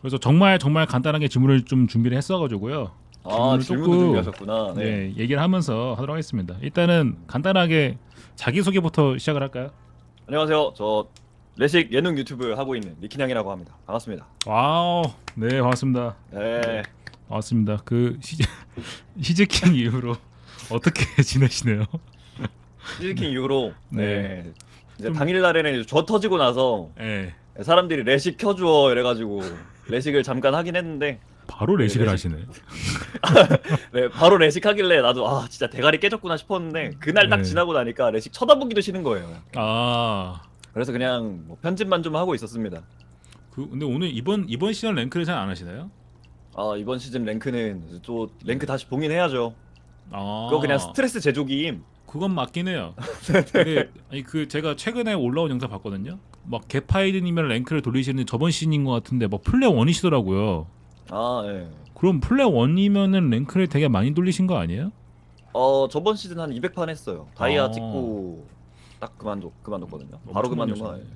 그래서 정말 정말 간단하게 질문을 좀 준비를 했어가지고요. 아 질문을 질문도 조금- 준비하셨구나. 네. 네. 얘기를 하면서 하도록 하겠습니다. 일단은 간단하게 자기 소개부터 시작을 할까요? 안녕하세요. 저 레식 예능 유튜브 하고 있는 리키냥이라고 합니다. 반갑습니다. 와우, 네 반갑습니다. 네. 반갑습니다. 그 시즈 시즈킹 이후로 어떻게 지내시네요? 시즈킹 이후로 네. 네. 이제 좀- 당일 날에는 저 터지고 나서 네, 사람들이 레식 켜줘 이래가지고 레식을 잠깐 하긴 했는데 바로 레식을 네, 하시네. 네, 바로 레식 하길래 나도 아 진짜 대가리 깨졌구나 싶었는데 그날 딱 네. 지나고 나니까 레식 쳐다보기도 싫은 거예요. 아, 그래서 그냥 뭐 편집만 좀 하고 있었습니다. 그 근데 오늘 이번 이번 시즌 랭크를 잘 안 하시나요? 아 이번 시즌 랭크는 또 랭크 다시 봉인해야죠. 아, 그거 그냥 스트레스 제조기임. 그건 맞긴 해요. 근데 아니 그 제가 최근에 올라온 영상 봤거든요. 막 개파이드님이랑 랭크를 돌리시는 저번 시즌인 것 같은데 막 플레 원이시더라고요. 아 예. 그럼 플레 원이면은 랭크를 되게 많이 돌리신 거 아니에요? 어 저번 시즌 한 200판 했어요. 다이아 아. 찍고 딱 그만뒀 그만뒀거든요. 바로 그만둔 거 아니에요.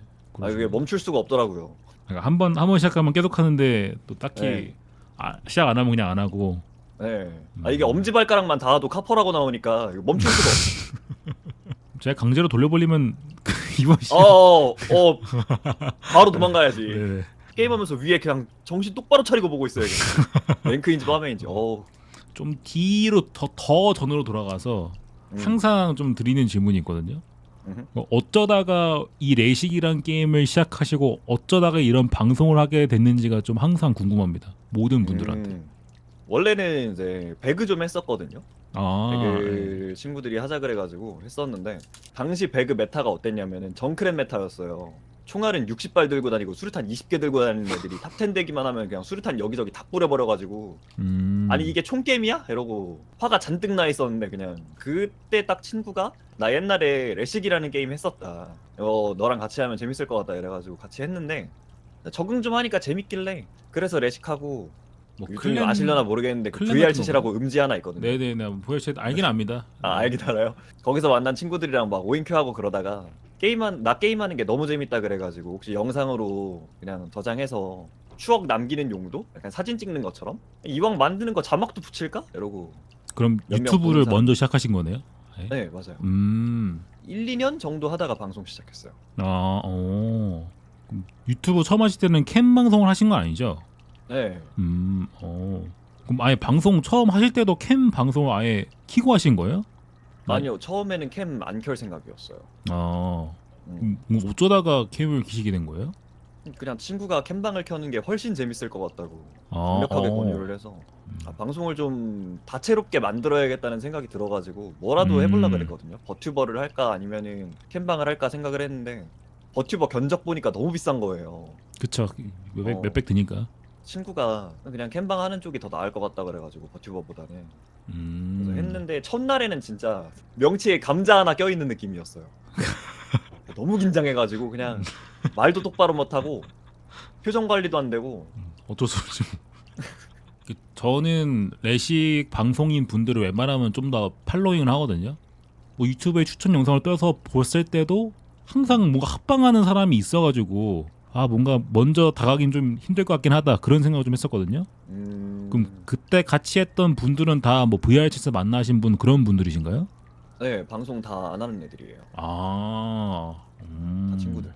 아 그게 뭐 멈출 수가 없더라고요. 한번 한 번 시작하면 계속 하는데 또 딱히 네. 아, 시작 안 하면 그냥 안 하고 네. 아 이게 음. 엄지 발가락만 닿아도 카퍼라고 나오니까 이거 멈출 수가 없어. 제가 강제로 돌려버리면 이번 시즌 어, 어, 바로 도망가야지. 네네. 게임하면서 위에 그냥 정신 똑바로 차리고 보고 있어요. 랭크인지 화면인지. 어. 좀 뒤로 더, 더 전으로 돌아가서 음. 항상 좀 드리는 질문이 있거든요. 음흠. 어, 어쩌다가 이 레식이란 게임을 시작하시고 어쩌다가 이런 방송을 하게 됐는지가 좀 항상 궁금합니다. 모든 분들한테. 음. 원래는 이제 배그 좀 했었거든요. 아, 배그 친구들이 하자 그래가지고 했었는데 당시 배그 메타가 어땠냐면은 정크랩 메타였어요. 총알은 60발 들고 다니고 수류탄 20개 들고 다니는 애들이 탑10 되기만 하면 그냥 수류탄 여기저기 다 뿌려버려가지고 음. 아니 이게 총 게임이야? 이러고 화가 잔뜩 나 있었는데 그냥 그때 딱 친구가 나 옛날에 레식이라는 게임 했었다. 어 너랑 같이 하면 재밌을 것 같다 이래가지고 같이 했는데 적응 좀 하니까 재밌길래 그래서 레식하고 뭐 요즘 아실려나 모르겠는데 그 클랜 VR 같은 챗이라고 음지 하나 있거든요. 네네네 보여주셔 알긴 압니다. 아 알긴 알아요. 거기서 만난 친구들이랑 막 오인큐 하고 그러다가 게임한 나 게임하는 게 너무 재밌다 그래가지고 혹시 영상으로 그냥 저장해서 추억 남기는 용도? 약간 사진 찍는 것처럼 이왕 만드는 거 자막도 붙일까? 이러고 그럼 몇명 유튜브를 보는 사람. 먼저 시작하신 거네요. 네. 네 맞아요. 음. 1, 2년 정도 하다가 방송 시작했어요. 아, 어. 그럼 유튜브 처음 하실 때는 캠 방송을 하신 거 아니죠? 네. 음, 어. 그럼 아예 방송 처음 하실 때도 캠 방송을 아예 키고 하신 거예요? 아니요 처음에는 캠 안 켤 생각이었어요. 아, 음, 음, 뭐 어쩌다가 캠을 키시게 된 거예요? 그냥 친구가 캠방을 켜는 게 훨씬 재밌을 것 같다고 아, 강력하게 어. 권유를 해서 음. 아, 방송을 좀 다채롭게 만들어야겠다는 생각이 들어가지고 뭐라도 음. 해보려 그랬거든요. 버튜버를 할까 아니면은 캠방을 할까 생각을 했는데 버튜버 견적 보니까 너무 비싼 거예요. 그쵸. 몇백, 어. 몇백 드니까. 친구가 그냥 캠방 하는 쪽이 더 나을 것 같다 그래가지고 버튜버보다는 음. 그래서 했는데 첫날에는 진짜 명치에 감자 하나 껴있는 느낌이었어요. 너무 긴장해가지고 그냥 말도 똑바로 못하고 표정 관리도 안 되고 음, 어쩔 수 없지. 그 저는 레식 방송인 분들을 웬만하면 좀 더 팔로잉을 하거든요. 뭐 유튜브에 추천 영상을 떠서 봤을 때도 항상 뭔가 합방하는 사람이 있어가지고 아 뭔가 먼저 다가긴 좀 힘들 것 같긴 하다 그런 생각을 좀 했었거든요. 음... 그럼 그때 같이 했던 분들은 다 뭐 VR 채에서 만나신 분 그런 분들이신가요? 네 방송 다 안 하는 애들이에요. 아, 음. 다 친구들.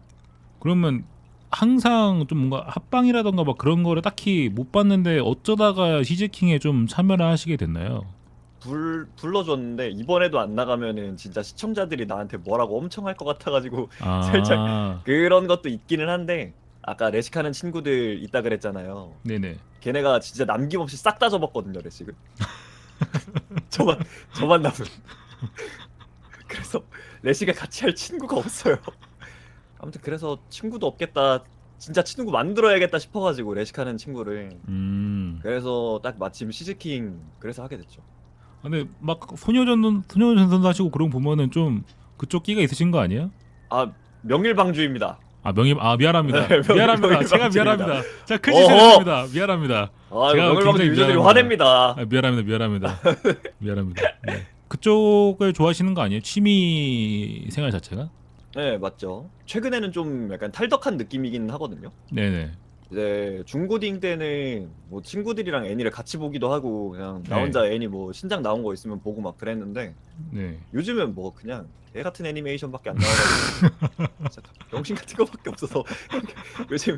그러면 항상 좀 뭔가 합방이라던가 막 그런 거를 딱히 못 봤는데 어쩌다가 시즈킹에 좀 참여를 하시게 됐나요? 불 불러줬는데 이번에도 안 나가면은 진짜 시청자들이 나한테 뭐라고 엄청 할 것 같아가지고 아, 살짝. 그런 것도 있기는 한데 아까 레식하는 친구들 있다 그랬잖아요. 네네. 걔네가 진짜 남김없이 싹 다 접었거든요 레식을. 저만 저만 남은. 그래서 레식을 같이 할 친구가 없어요. 아무튼 그래서 친구도 없겠다. 진짜 친구 만들어야겠다 싶어가지고 레식하는 친구를. 음. 그래서 딱 마침 시즈킹 그래서 하게 됐죠. 근데 막 소녀전 소녀전 선수 하시고 그런 거 보면은 좀 그쪽 끼가 있으신 거 아니에요? 아 명일방주입니다. 아 명예 아 미안합니다. 네, 명예- 미안합니다. 제가. 미안합니다. 제가 큰 어허! 실수했습니다. 미안합니다. 아 제가 명일방주 굉장히 유저들이 미안합니다. 화냅니다. 아, 미안합니다. 미안합니다. 미안합니다. 네. 그쪽을 좋아하시는 거 아니에요? 취미 생활 자체가? 네 맞죠. 최근에는 좀 약간 탈덕한 느낌이긴 하거든요. 네네. 이제 중고딩 때는 뭐 친구들이랑 애니를 같이 보기도 하고 그냥 나 네. 혼자 애니 뭐 신작 나온 거 있으면 보고 막 그랬는데 네. 요즘은 뭐 그냥 애 같은 애니메이션밖에 안 나와가지고 진짜 병신 같은 거밖에 없어서 요즘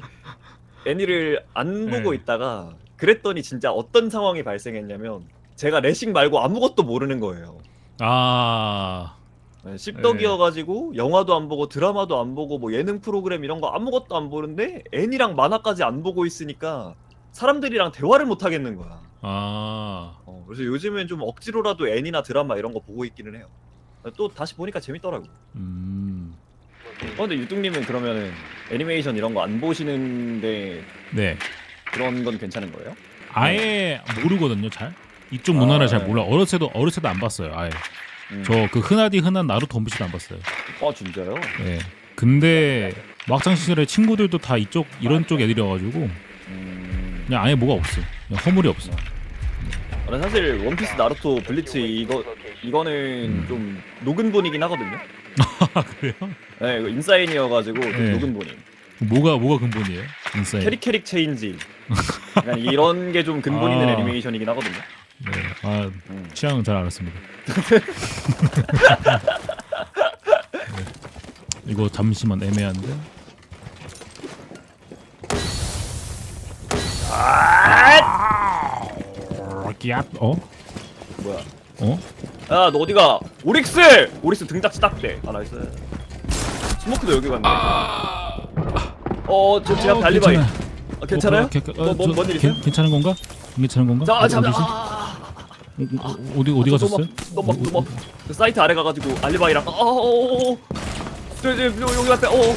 애니를 안 보고 네. 있다가 그랬더니 진짜 어떤 상황이 발생했냐면 제가 레싱 말고 아무것도 모르는 거예요. 아. 네, 씹덕이어가지고 영화도 안 보고 드라마도 안 보고 뭐 예능 프로그램 이런 거 아무것도 안 보는데 애니랑 만화까지 안 보고 있으니까 사람들이랑 대화를 못 하겠는 거야. 아. 어, 그래서 요즘엔 좀 억지로라도 애니나 드라마 이런 거 보고 있기는 해요. 또 다시 보니까 재밌더라고. 음. 어, 근데 유뚱님은 그러면은 애니메이션 이런 거 안 보시는데 네. 그런 건 괜찮은 거예요? 아예 모르거든요, 잘. 이쪽 문화를 아, 잘 네. 몰라. 어렸을 때도 어렸을 때안 봤어요. 아예. 음. 저그 흔하디 흔한 나루토 원피스도 안 봤어요. 아 진짜요? 네. 근데 막장 시절에 친구들도 다 이쪽 이런 쪽 애들이어가지고 음. 그냥 아예 뭐가 없어. 그냥 허물이 없어. 아, 사실 원피스, 나루토, 블리츠 이거 이거는 음. 좀 녹은 분이긴 하거든요. 아 그래요? 네, 이거 인사인이어가지고 좀 네. 녹은 분이. 뭐가 뭐가 근본이에요? 인사이. 캐릭 캐릭 체인지. 약간 이런 게 좀 근본 있는 아. 애니메이션이긴 하거든요. 네. 아 음. 취향은 잘 알았습니다. 네. 이거 잠시만 애매한데. 아! 야, 어? 뭐야? 어? 야, 너 어디가? 오릭스! 오릭스 등딱지 딱대. 아, 나이스. 스모크도 여기 갔네. 어, 저제 앞에 알리바이. 괜찮아요. 아, 괜찮아요? 어, 개- 개- 뭐, 뭐, 저- 뭔일 있어요? 괜- 괜찮은 건가? 괜찮은 건가? 자, 어디, 잠깐. 어디지? 아, 어, 어, 어디 어디 가셨어요? 너막 너막 그 사이트 아래 가가지고 알리바이랑 어, 어어어어 저저 여기 앞에 어어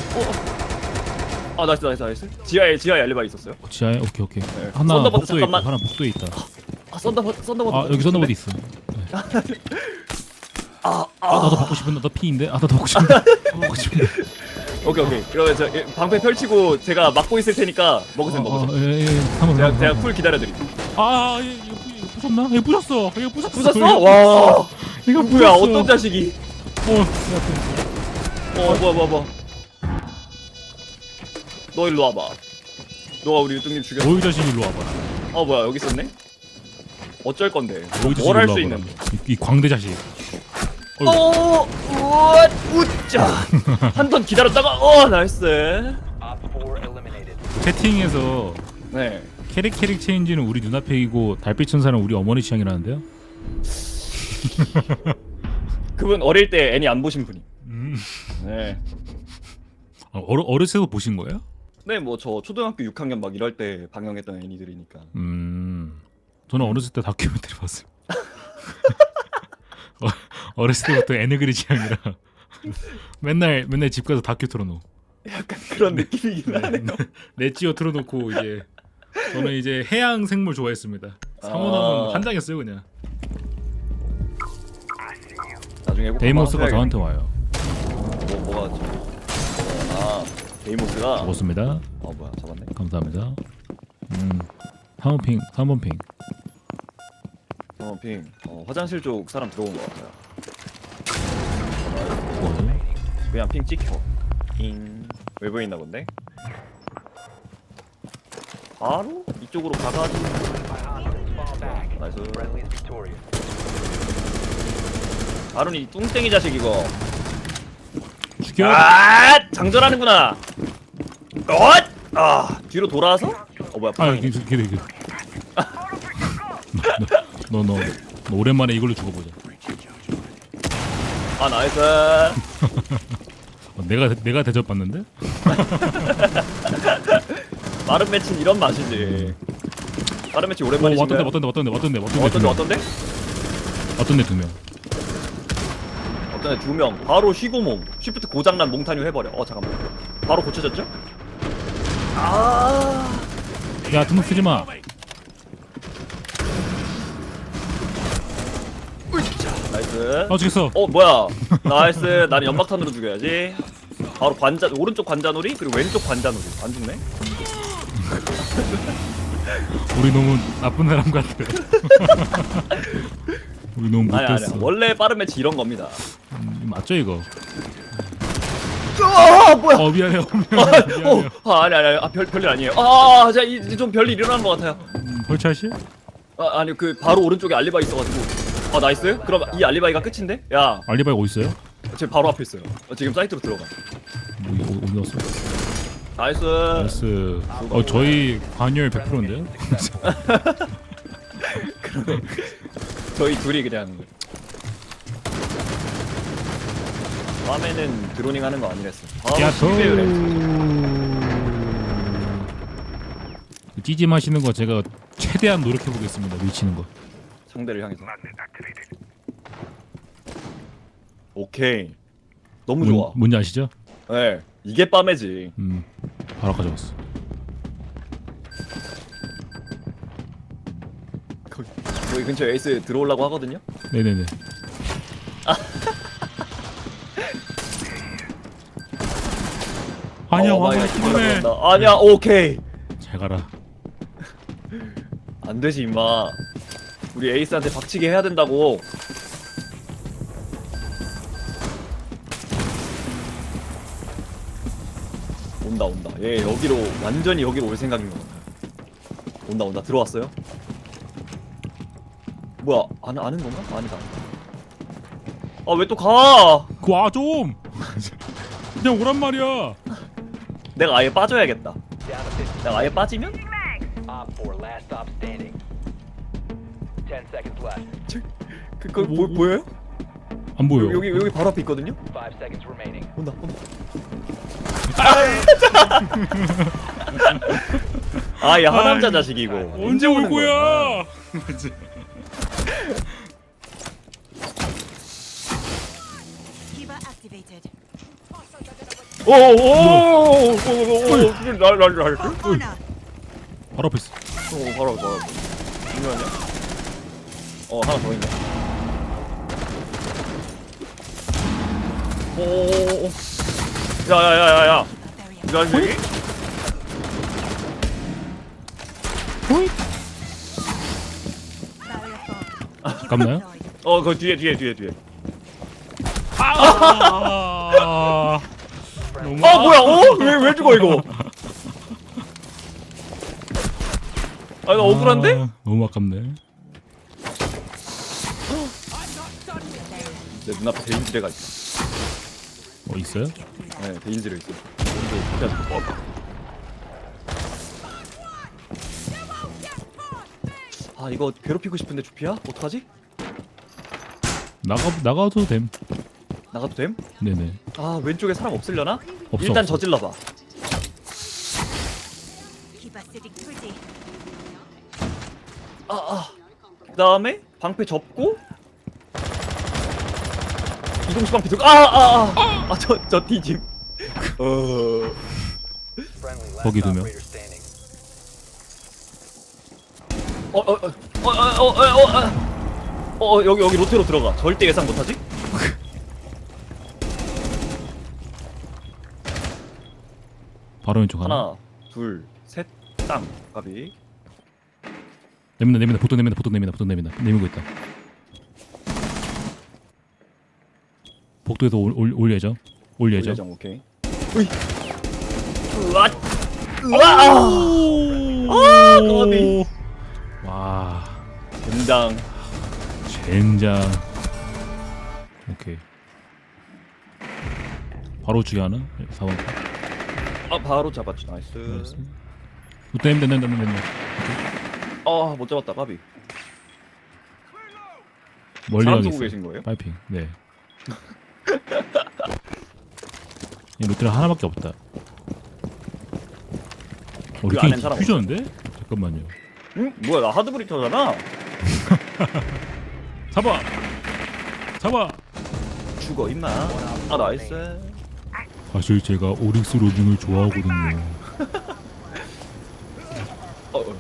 아 나이스 나이스 나이스 지하에 지하에 알리바이 있었어요 어, 지하에 오케이 오케이. 네. 하나 썬더버드 복도에 있고 잠깐만. 하나 복도에 있다. 아 썬더버드 썬더버드 아 여기 썬더버드 있어. 아, 아 아, 나도 받고 싶은데 나 P인데. 아 나도 받고 싶은데. 나도 받고 싶은데. 오케이 오케이 그러면 저 예, 방패 펼치고 제가 막고 있을 테니까 먹으세요 먹으세요 예예. 한번 제가 한번, 제가 한번. 쿨 기다려드릴게요 아 예, 부- 부셨나? 이거 부셨어. 이거 부셨어. 이거 와 이거 누구야 부셨어. 어떤 자식이 어, 야, 어 뭐야 뭐야 뭐야 너 일로 와봐 너가 우리 유뚱님 죽였어 너희 자신 일로 와봐. 어 뭐야 여기 있었네 어쩔 건데 너희 자신 뭘할 일로 수 와봐. 있는데 이, 이 광대 자식. 어, 우와, 우짜. 한턴 기다렸다가 어, 나이스. 채팅에서 네. 캐릭 캐릭 체인지는 우리 눈앞이고 달빛 천사는 우리 어머니 취향이라는데요. 그분 어릴 때 애니 안 보신 분이. 음. 네. 어, 어르 때 보신 거예요? 네, 뭐 저 초등학교 6학년 막 이럴 때 방영했던 애니들이니까. 음. 저는 어렸을 때 다큐멘터리 봤어요. 어, 어렸을 때부터 애니그리 취향이라 맨날 맨날 집 가서 다큐 틀어놓. 약간 그런 느낌이긴 하네요. 넷지어 틀어놓고 이제 저는 이제 해양 생물 좋아했습니다. 상어나면 아. 환장했어요 그냥. 나중에 꼭 데이모스가 한번 저한테 와요. 뭐 뭐가 좀. 아, 데이모스가. 잡았습니다. 어 뭐야, 잡았네. 감사합니다. 음. 3번 핑, 3번 핑. 어, 핑. 어, 화장실 쪽 사람 들어온 것 같아요. 뭐죠? 그냥 핑 찍혀. 잉. 왜 보이나 본데? 바로 이쪽으로 가가지고. 나이스. 바로 이 뚱땡이 자식 이거. 죽여. 아, 장전하는구나. 어! 아, 뒤로 돌아서? 어 뭐야? 아, 부상이네. 기, 기, 기, 기. 너, 너, 너, 너 오랜만에 이걸로 죽어보자. 아, 나이스. 어, 내가 내가 대접 받는데? 빠른 매치는 이런 맛이지. 빠른 매치 어, 오랜만이지. 왔던데, 왔던데, 왔던데, 왔던데, 왔던데, 어떤데 두 명. 어떤데? 왔던데 두 명. 어떤데 두 명. 바로 쉬고몽. 쉬프트 고장난 몽타뉴 해버려. 어 잠깐만. 바로 고쳐졌죠? 아. 야, 등록 쓰지 마. 나이스. 아, 죽였어. 어 뭐야? 나이스. 나는 연막탄으로 죽여야지. 바로 관자 오른쪽 관자놀이 그리고 왼쪽 관자놀이. 안 죽네. 우리 너무 나쁜 사람 같아. 우리 너무 아니 아니 원래 빠른 매치 이런 겁니다. 음, 맞죠 이거? 아 뭐야? 어 미안해요. 아, 미안해, 미안해. 어, 아, 아니 아니 아별 아, 별일 아니에요. 아 자이좀 별일 일어난 것 같아요. 음, 벌차시? 아, 아니 그 바로 오른쪽에 알리바이 있어가지고. 아 나이스? 그럼 이 알리바이가 끝인데? 야, 알리바이 어디 있어요? 아, 제 바로 앞에 있어요. 지금 사이트로 들어가. 뭐 이거 어디 갔어? 나이스. 나이스. 어 저희 관여율 100%인데요? 그러네. 저희 둘이 그냥 밤에는 드로닝 하는 거 아니랬어. 아, 야 소유래. 찌지 마시는 거 제가 최대한 노력해 보겠습니다. 미치는 거. 상대를 향해서. 오케이. 너무 좋아. 뭔지 아시죠? 네. 이게 빠매지. 음 바로 가져왔어 여기 근처 에이스 들어오려고 하거든요. 네네네 아. 아니야 어, 와 마이가 힘들어 아니야 오케이. 잘 가라 안 되지 임마. 우리 에이스한테 박치기 해야 된다고. 온다 온다. 얘 여기로 완전히 여기로 올 생각인 것 같아 온다 온다. 들어왔어요? 뭐야 아는, 아는 건가? 아니다 아 왜또 아, 가! 와좀! 그냥 오란 말이야. 내가 아예 빠져야겠다. 내가 아예 빠지면? Op 그거 그, 뭐, 뭐, 뭐, 뭐예요? 안 보여. 여기 여기 바로 앞에 있거든요? 온다 온다. 아야 하남자 자식이고. 아, 언제 올 거야? 그치. Kiva activated. 오오오오오오날날날 For honor. 바로 앞에 있어. 오 바로 바로. 중요하냐? 어 하나 더 있네. 오오오. 야야야야야. 이거 아니 여기? Barrier formed. Keep it 갑나요? deployed. 어, 그 뒤에 뒤에 뒤에 뒤에. 아, 너무 아 뭐야? 어? 왜 왜 죽어 이거? 아 이거 억울한데? 아, 너무 아깝네. 내 눈앞에 대인지레가 있어. 뭐 있어요? 네, 대인지레 있어. 근데 진짜 어. 아 이거 괴롭히고 싶은데 주피야? 어떡하지? 나가 나가도 됨. 나가도 됨? 네네. 아 왼쪽에 사람 없으려나? 없어, 일단 없어. 저질러봐. Keep us sitting pretty. 아 아. 그다음에 방패 접고 비동수방 비동 아아아아저저 뒤집. 어. 거기 두 명. 어어어어어어어 여기 여기 로테로 들어가. 절대 예상 못하지? 바로 왼쪽 하나. 둘셋땅. 가비. 내민다 내민다. 보통 내민다 보통 내민다 보통 내민다. 내밀고 있다. 복도에서 올, 올, 올 예정. 올 예정. 예정 오케이. 으이. 으아. 으아. 아, 까비. 와, 젠장. 젠장. 오케이. 바로 주기 하나. 4번. 아 바로 잡았지. 나이스. 또 내민다 내민다 내민다. 아, 못 잡았다. 까비. 멀리 사람 가겠어. 쏘고 계신 거예요? 파이핑. 네. 이 로테가 하나밖에 없다. 어, 그 안엔 사람 퓨전인데? 잠깐만요. 응? 뭐야? 나 하드브리터잖아. 잡아. 잡아. 죽어 임마. 아, 나이스. 사실 제가 오릭스 로딩을 좋아하거든요. 어, 어.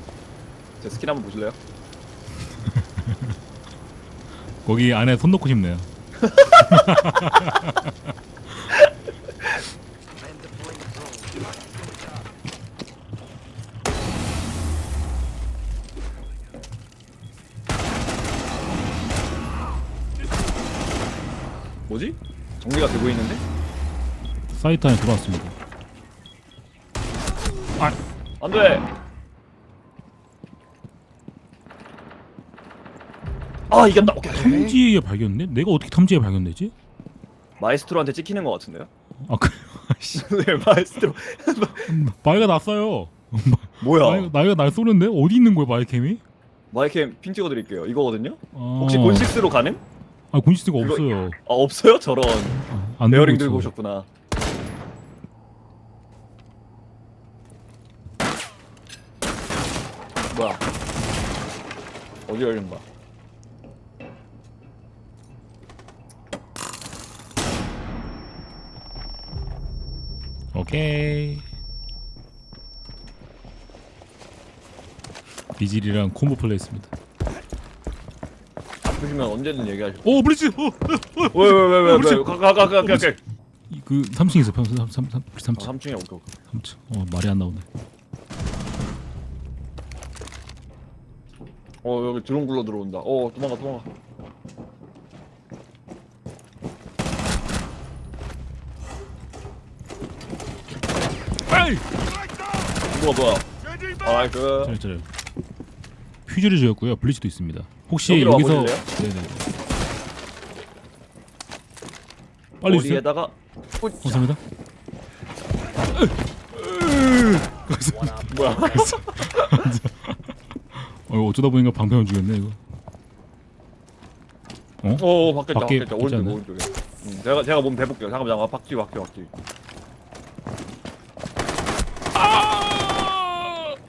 제 스킨 한번 보실래요? 거기 안에 손 넣고 싶네요. 뭐지? 정리가 되고 있는데? 사이트 안에 들어왔습니다. 안돼. 아 이겼다. 오케이. 탐지에 발견돼? 내가 어떻게 탐지에 발견되지? 마에스트로한테 찍히는 것 같은데요? 아 그래. 씨, 네 마에스트로. 마이가 났어요. 뭐야? 마이가 나이가 날 쏘는데 어디 있는 거야 마이캠이? 마이캠 핑 찍어드릴게요. 이거거든요. 아, 혹시 곤식스로 가능? 아 곤시스가 이거- 없어요. 아 없어요? 저런 아, 안 베어링 들고 들고 있어. 오셨구나. 뭐야? 어디 열린 거야? 오케이. 비질이랑 콤보 플레이 했습니다. 아프시면 언제든 얘기하시고. 오 어, 어. 왜왜왜왜. 왜? 가가가가 가. 그렇지. 이- 그 3층 있어. 3 3 3 3 3층. 3층에 오케이 오케이. 3층. 어 말이 안 나오네. 어 여기 드론 굴러 들어온다. 어 도망가 도망가. 에이! 뭐야 뭐야? 아 그. 잘 잘해요. 퓨즈를 지었고요. 블리츠도 있습니다. 혹시 여기로 여기서? 네네. 빨리 주세요. 머리에다가 감사합니다. 뭐야? 어, 어쩌다 보니까 방패만 죽였네 이거. 어? 어 바뀌었다 밖에 바뀌었다 있지 오른쪽? 오른쪽에. 응, 제가 제가 몸 대볼게요. 잠깐만 잠깐만 박쥐 박쥐 박쥐.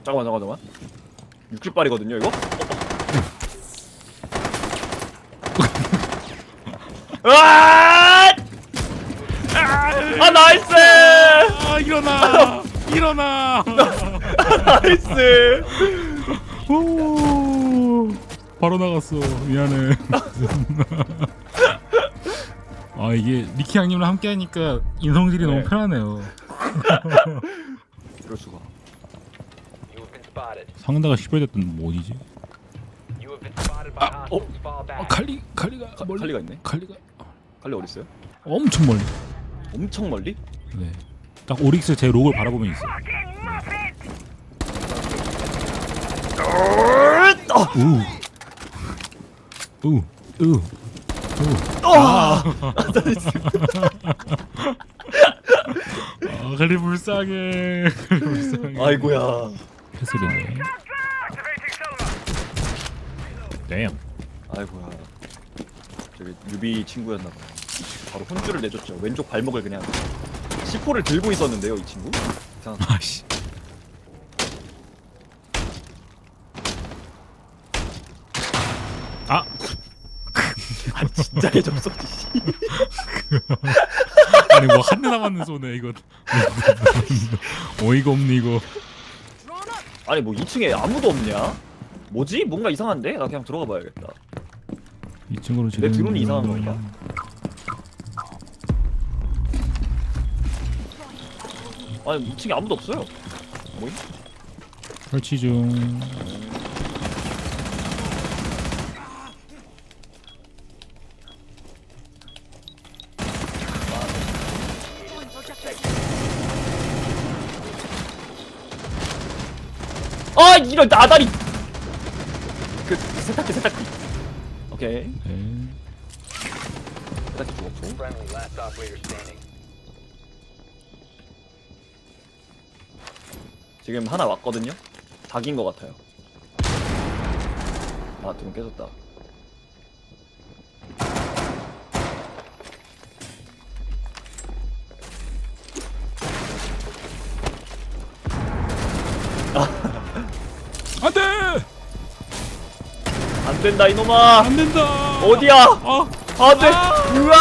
잠깐만 잠깐만 잠깐만. 60발이거든요 이거? 아! 아 나이스! 아 일어나! 일어나! 나이스! 오, 바로 나갔어. 미안해. 아 이게 리키 양님이랑 함께 하니까 인성질이 네. 너무 편하네요. 이럴 수가. You have been spotted. 상대가 시발됐던 뭐 어디지? By 어? 아. 칼리 칼리가 가- 멀리 칼리가 있네. 칼리가 칼리 어디 있어요? 엄청 멀리. 엄청 멀리? 네. 딱 오릭스 제 록을 바라보면 있어. 우. 우. 우. 우. 아. 아, 칼리 불쌍해. 칼리 불쌍해. 아이고야. 패스리네. damn. 아이고야. 저기 뉴비 친구였나 봐. 바로 혼주를 내줬죠. 왼쪽 발목을 그냥 C4를 들고 있었는데요, 이 친구. 이상. 아씨. 아, 아 진짜 개접속지. 씨. 아니 뭐 한 대 남았는 손에 이거 어이가 없네 이거. 아니 뭐 2층에 아무도 없냐? 뭐지? 뭔가 이상한데? 나 그냥 들어가 봐야겠다. 이 친구는 내 드론이 이상한 건가? 아니 2층에 아무도 없어요. 뭐임? 설치 중. 아 이런 나다리. 그 세탁기 세탁기. 오케이. 네. 세탁기 죽었고. Friendly last operator standing. 지금 하나 왔거든요. 닭인 것 같아요. 아 드론 깨졌다. 안 된다 이놈아. 안 된다. 어디야? 아, 안돼. 으아.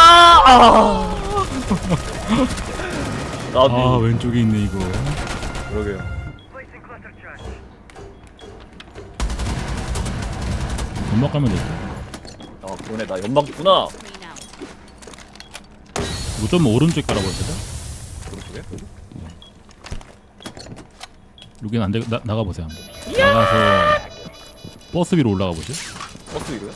아. 나도 아 왼쪽에 있네 이거. 그러게요. 연막 가면 되죠. 아 그러네 나 연막 있구나. 이거 좀 오른쪽 깔아보세요. 그러게. 여긴 안 돼. 나, 나가 보세요. 한번. 나가서 버스 위로 올라가 보죠. 버스 이거요?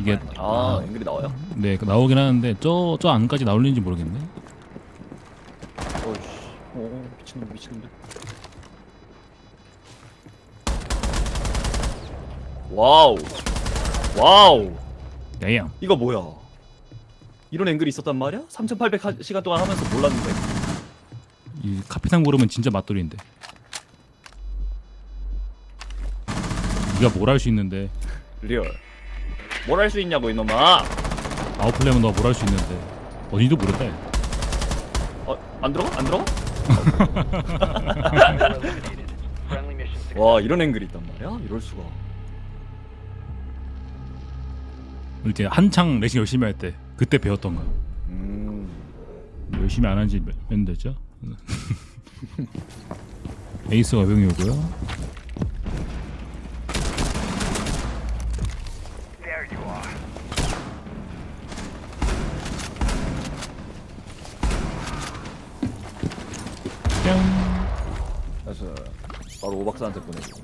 이게 friendly. 아 앵글이 나와요? 네 나오긴 하는데 저 저 안까지 나올는지 모르겠네. 미친놈 미친놈들. 와우. 와우. 야야. 이거 뭐야? 이런 앵글이 있었단 말이야? 3,800 시간 동안 하면서 몰랐는데. 이 카피탕 고르면 진짜 맛돌이인데. 네가 뭘 할 수 있는데 리얼. 뭘 할 수 있냐고 이놈아. 아웃플레이면 너가 뭘 할 수 있는데 어디도 모르대. 어, 안 들어가? 안 들어가? 와, 이런 앵글이 있단 말이야? 이럴 수가. 이제 한창 레싱 열심히 할 때 그때 배웠던 거야. 음. 열심히 안 한지 몇 년 됐죠? 에이스가 병이 오고요. 뿅. 그래서 바로 오박사한테 보내고.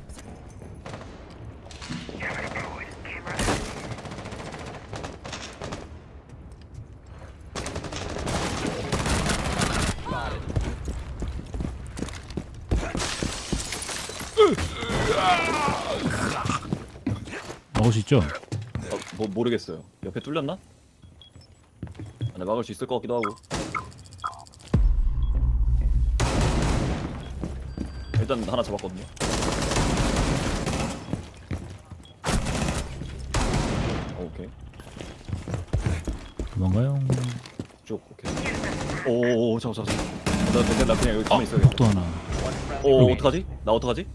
먹을 수 있죠? 어, 뭐 모르겠어요. 옆에 뚫렸나? 아, 네, 막을 수 있을 것 같기도 하고. 일단 하나 잡았거든요. 어, 오케이. 도망가요. 쭉 오케이. 오오오 잠깐 잠깐. 나, 나, 나 그냥 여기 가만 있어야겠다. 복도 하나. 오 여기. 어떡하지? 나 어떡하지?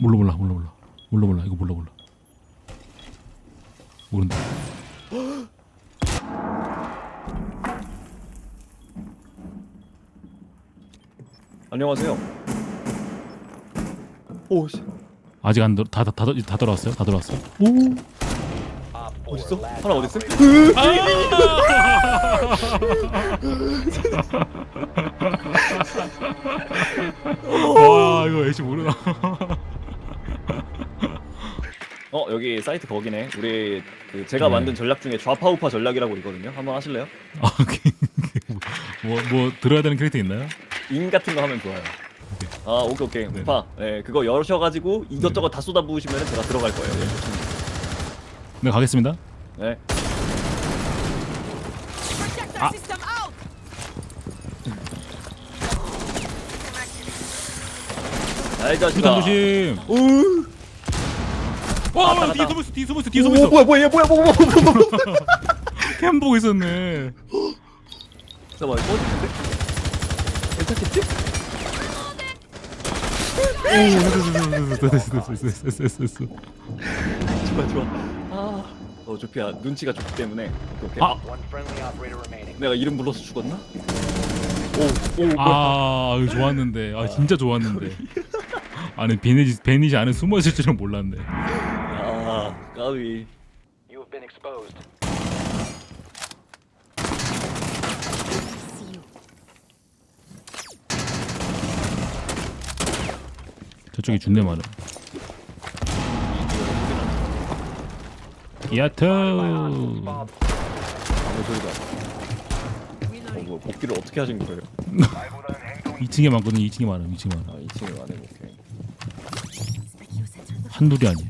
몰라 몰라 몰라 몰라 몰라 몰라 이거 몰라 몰라. 모른다. 안녕하세요. 오 씨. 아직 안 들어 다다 다, 다, 다 들어왔어요? 다 들어왔어요? 오. Op 4, 어딨어? 하나 어딨어? 와 이거 애쉬 모르나? 어 여기 사이트 거기네. 우리 그 제가 네. 만든 전략 중에 좌파 우파 전략이라고 있거든요. 한번 하실래요? 뭐뭐 뭐 들어야 되는 캐릭터 있나요? 인 같은 거 하면 좋아요. 아 오케이 오케이 네. 우파. 네 그거 열으셔가지고 이것저것 다 쏟아부으시면 제가 들어갈 거예요. 네, 좋습니다. 네 가겠습니다. 네. System out. 야이 자식아. 조심. 우. 와 뒤에 갔다. 숨어 있어 뒤에 숨어 있어 뒤에 오, 숨어 있어. 뭐야 뭐야 뭐야 뭐야 뭐야 뭐야 뭐야. 캠 보고 있었네. 잠깐만 어딘데? 괜찮겠지? 됐어 됐어 됐어 됐어 됐어 됐어. 좋아 좋아. 아. 어 조피야 눈치가 좋기 때문에. 오케이 오케이. 아. One friendly operator remaining. 내가 이름 불러서 죽었나? 오, 오. 아 이거 좋았는데 아 진짜 좋았는데. 아니 베니지 베니지 안에 숨어 있을 줄은 몰랐네. 아, 까비. You have been exposed. 저쪽이 준내 많아. 야트. 아무. 어. 뭐 복귀를 어떻게 하신 거예요? 2층에 많거든. 2층에 많아. 2층에 많아. 아, 2층에 와네. 오케이. Specule sensor. 한둘이 아니야.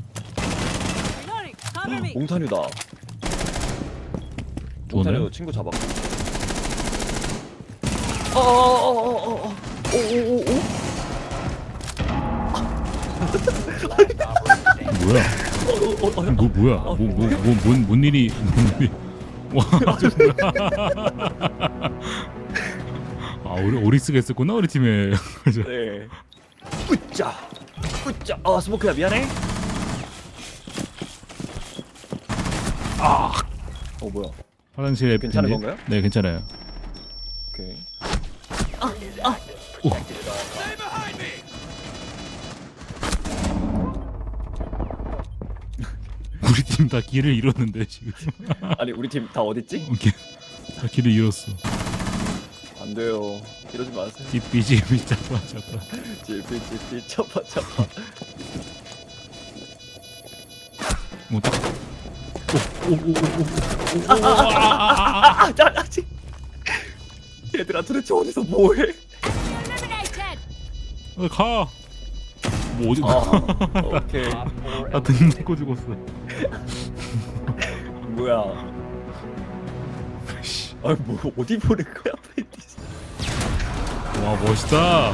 좋네. 몽타뉴 친구 잡았고. 어어어어어어. 오오오 뭐야? 어어 뭐 뭐야? 뭐뭐뭐뭔뭔 일이 뭔 일이? 와. 아 우리 오리스가 있었구나 우리 팀에. 네. 으짜. 으짜. 아, 스모크야 미안해. 아. 어 뭐야? 화장실에 괜찮은 빈집? 건가요? 네 괜찮아요. 오케이. 우리 팀 다 길을 잃었는데 지금. 아니 우리 팀 다 어딨지? 오케이. 다 길을 잃었어. 안 돼요. 이러지 마세요. 찌삐 찌삐 짜파 짜파. 찌삐 찌삐 차파 차파. 뭐 딱. 오오오오오. 아, 나 아직. 얘들아 도대체 어디서 뭐해? 어, 가. 뭐 어디? 아 오케이 4 나등 놓고 죽었어. 뭐야 씨. 아뭐 어디 보는 거야 와 멋있다.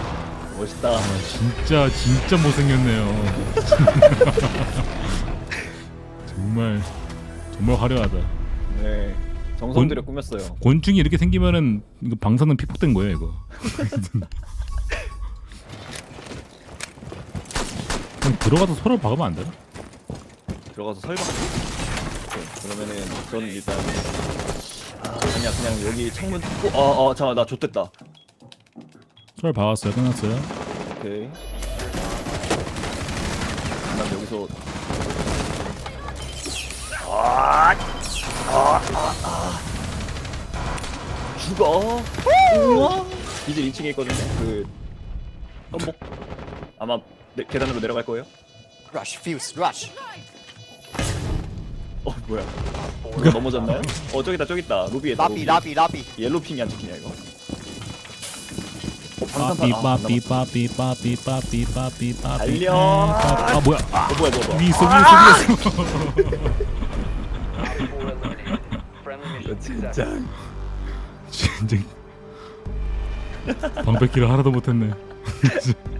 멋있다 아, 진짜 진짜 못생겼네요. 정말 정말 화려하다. 네 정성 들여 꾸몄어요 곤충이 이렇게 생기면은 이거 방사능 피폭된 거예요 이거. 그냥 들어가서 서로 박으면 안 되나? 들어가서 설박 오케이 그러면은 전 일단 아니야 그냥 여기 창문 뚫고 어어 잠깐 나 좆됐다 서로 박았어요. 끝났어요. 오케이 난 여기서 아, 아, 아, 아. 죽어 우와 이제 2층에 있거든요 그 덤복 아마 내, 계단으로 내려갈 거예요 Rush, fuse, rush. 어 뭐야 누가 넘어졌나요? 어 저기다 저기다 로비에 Lobby, lobby, lobby. 옐로 핑이 안 찍히냐 이거 어 방탄판 아, 안 빠삐 빠삐 달려. 아 뭐야? 어 뭐야 뭐야 뭐야 위에 있어 위에 있어 위에 있어. Op 4 eliminated. Friendly 이거 mission success. 진짜 진짜 방패키를 하나도 못했네.